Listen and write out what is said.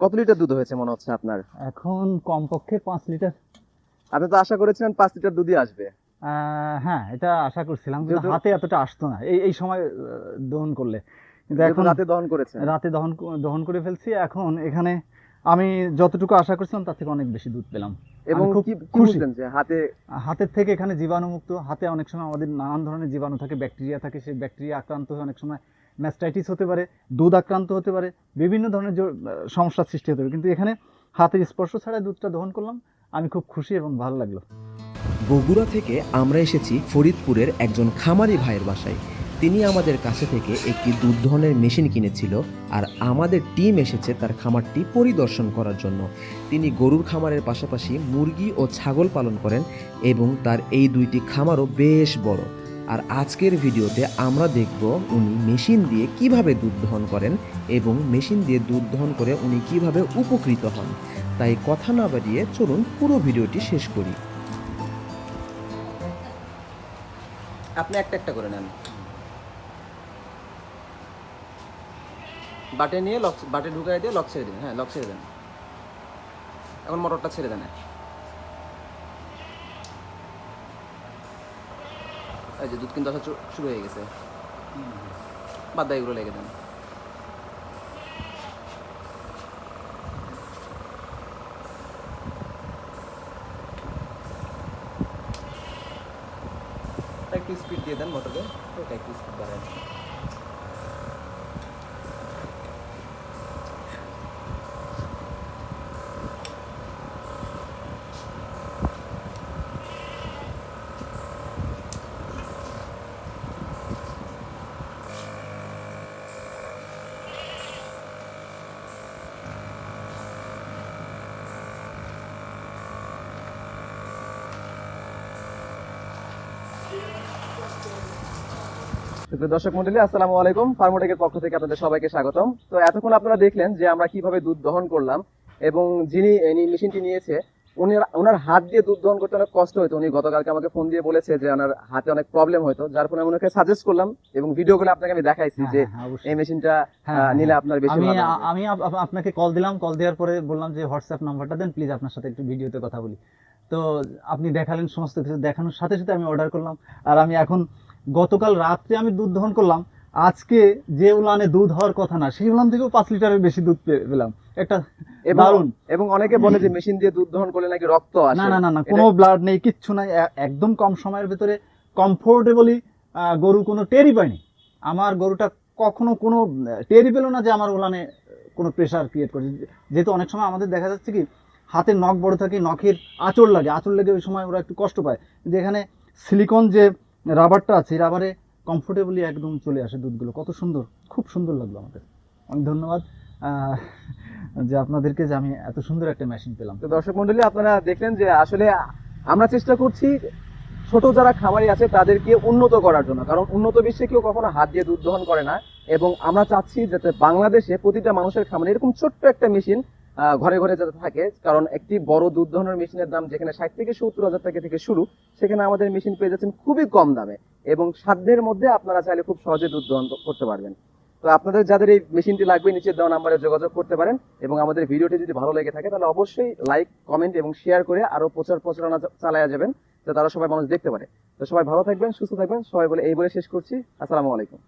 কত লিটার দুধ হয়েছে মনে হচ্ছে আপনার? এখন কমপক্ষে পাঁচ লিটার। আপনি তো আশা করেছিলেন পাঁচ লিটার দুধই আসবে। হ্যাঁ এটা আশা করছিলাম কিন্তু হাতে এতটা আসতো না। এই এই সময় দহন করলে। কিন্তু এখন রাতে দহন করেছেন। রাতে দহন দহন করে ফেলছি। এখন এখানে আমি যতটুকু আশা করছিলাম তার থেকে অনেক বেশি দুধ পেলাম। এবং খুব খুশি। যে হাতে হাতের থেকে এখানে জীবাণুমুক্ত। হাতে অনেক সময় আমাদের নানান ধরনের জীবাণু থাকে ব্যাকটেরিয়া থাকে সেই ব্যাকটেরিয়া আক্রান্ত হয়ে অনেক সময় ম্যাস্টাইটিস হতে পারে, দুধ আক্রান্ত হতে পারে, বিভিন্ন ধরনের সমস্যার সৃষ্টি হতে পারে। কিন্তু এখানে হাতের স্পর্শ ছাড়া দুধটা দহন করলাম। আমি খুব খুশি এবং ভালো লাগল। বগুড়া থেকে আমরা এসেছি ফরিদপুরের একজন খামারি ভাইয়ের বাসায়। তিনি আমাদের কাছে থেকে একটি দুধ দহনের মেশিন কিনেছিল আর আমাদের টিম এসেছে তার খামারটি পরিদর্শন করার জন্য। তিনি গরুর খামারের পাশাপাশি মুরগি ও ছাগল পালন করেন এবং তার এই দুইটি খামারও বেশ বড়। আর আজকের ভিডিওতে আমরা দেখব উনি মেশিন দিয়ে কীভাবে দুধ দহন করেন এবং মেশিন দিয়ে দুধ দহন করে উনি কীভাবে উপকৃত হন। তাই কথা না বাড়িয়ে চলুন পুরো ভিডিওটি শেষ করি। আপনি একটা একটা করে নেন। বাটে নিয়ে লক বাটে ঢুকাই দিয়ে লক ছেড়ে দিন। হ্যাঁ লক ছেড়ে দেন। এখন মোটরটা ছেড়ে দেন। এই যে দুধ কিন্তু আসা শুরু হয়ে গেছে। বাদ এগুলো লেগে দেন একটু স্পিড দিয়ে দেন মোটরে ওটা একটু স্পিড বাড়ায় সুপ্রিয় দর্শক মন্ডলী আসসালামু আলাইকুম। ফার্মোটেকের পক্ষ থেকে আপনাদের সবাইকে স্বাগতম। তো এতক্ষণ আপনারা দেখলেন যে আমরা কীভাবে দুধ দহন করলাম এবং যিনি এই মেশিনটি নিয়েছে উনি ওনার হাত দিয়ে দুধ দহন করতে অনেক কষ্ট হতো উনি গতকালকে আমাকে ফোন দিয়ে বলেছে যে ওনার হাতে অনেক প্রবলেম হতো যার ফলে আমি ওনাকে সাজেস্ট করলাম এবং ভিডিও করে আপনাকে আমি দেখাইছি হ্যাঁ, যে হ্যাঁ, এই মেশিনটা হ্যাঁ, নিলে আপনার বেশি আমি ভালো আমি আপ- আপ- আপনাকে কল দিলাম। কল দেওয়ার পরে বললাম যে হোয়াটসঅ্যাপ নাম্বারটা দেন প্লিজ আপনার সাথে একটু ভিডিওতে কথা বলি। তো আপনি দেখালেন সমস্ত কিছু দেখানোর সাথে সাথে আমি অর্ডার করলাম। আর আমি এখন গতকাল রাত্রে আমি দুধ দহন করলাম। আজকে যে উলানে দুধ হওয়ার কথা না সেই উলান থেকেও পাঁচ লিটারের বেশি দুধ পেলাম। একটা দারুণ। এবং অনেকে বলে যে মেশিন দিয়ে দুধ দহন করলে নাকি রক্ত আসে। না না না না কোনো ব্লাড নেই কিচ্ছু নাই। একদম কম সময়ের ভিতরে কমফোর্টেবলি গরু কোনো টেরই পায়নি। আমার গরুটা কখনো কোনো টেরই পেল না যে আমার উলানে কোনো প্রেশার ক্রিয়েট করছে। যেহেতু অনেক সময় আমাদের দেখা যাচ্ছে কি হাতের নখ বড় থাকে, নখের আঁচড় লাগে, আঁচড় লেগে ওই সময় ওরা একটু কষ্ট পায়। যেখানে সিলিকন যে রাবারটা আছে রাবারে কমফোর্টেবলি একদম চলে আসে দুধগুলো। কত সুন্দর, খুব সুন্দর লাগল আমাদের। অনেক ধন্যবাদ। যে আপনাদেরকে যে আমি এত সুন্দর একটা মেশিন পেলাম। তো দর্শক মন্ডলী, আপনারা দেখলেন যে আসলে আমরা চেষ্টা করছি, ছোট যারা খামারি আছে তাদেরকে উন্নত করার জন্য। কারণ উন্নত বিশ্বে কেউ কখনো হাত দিয়ে দুধ দহন করে না। এবং আমরা চাচ্ছি যাতে বাংলাদেশে প্রতিটা মানুষের খামারে এরকম ছোট্ট একটা মেশিন ঘরে ঘরে যাতে থাকে, কারণ একটি বড় দুধ দহনের মেশিনের দাম যেখানে ষাট থেকে সত্তর হাজার টাকা থেকে শুরু, সেখানে আমাদের মেশিন পেয়ে যাচ্ছেন খুবই কম দামে এবং সাধ্যের মধ্যে আপনারা চাইলে খুব সহজে দুধ দহন করতে পারবেন। তো আপনাদের যাদের এই মেশিনটি লাগবে নিচে দেওয়া নাম্বারে যোগাযোগ করতে পারেন এবং আমাদের ভিডিওটি যদি ভালো লেগে থাকে, তাহলে অবশ্যই লাইক, কমেন্ট এবং শেয়ার করে আরও প্রচার প্রচারণা চালায়া যাবেন, যাতে আরও সবাই মানুষ দেখতে পারে। তো সবাই ভালো থাকবেন, সুস্থ থাকবেন, সবাই বলে এই বলে শেষ করছি। আসসালামু আলাইকুম।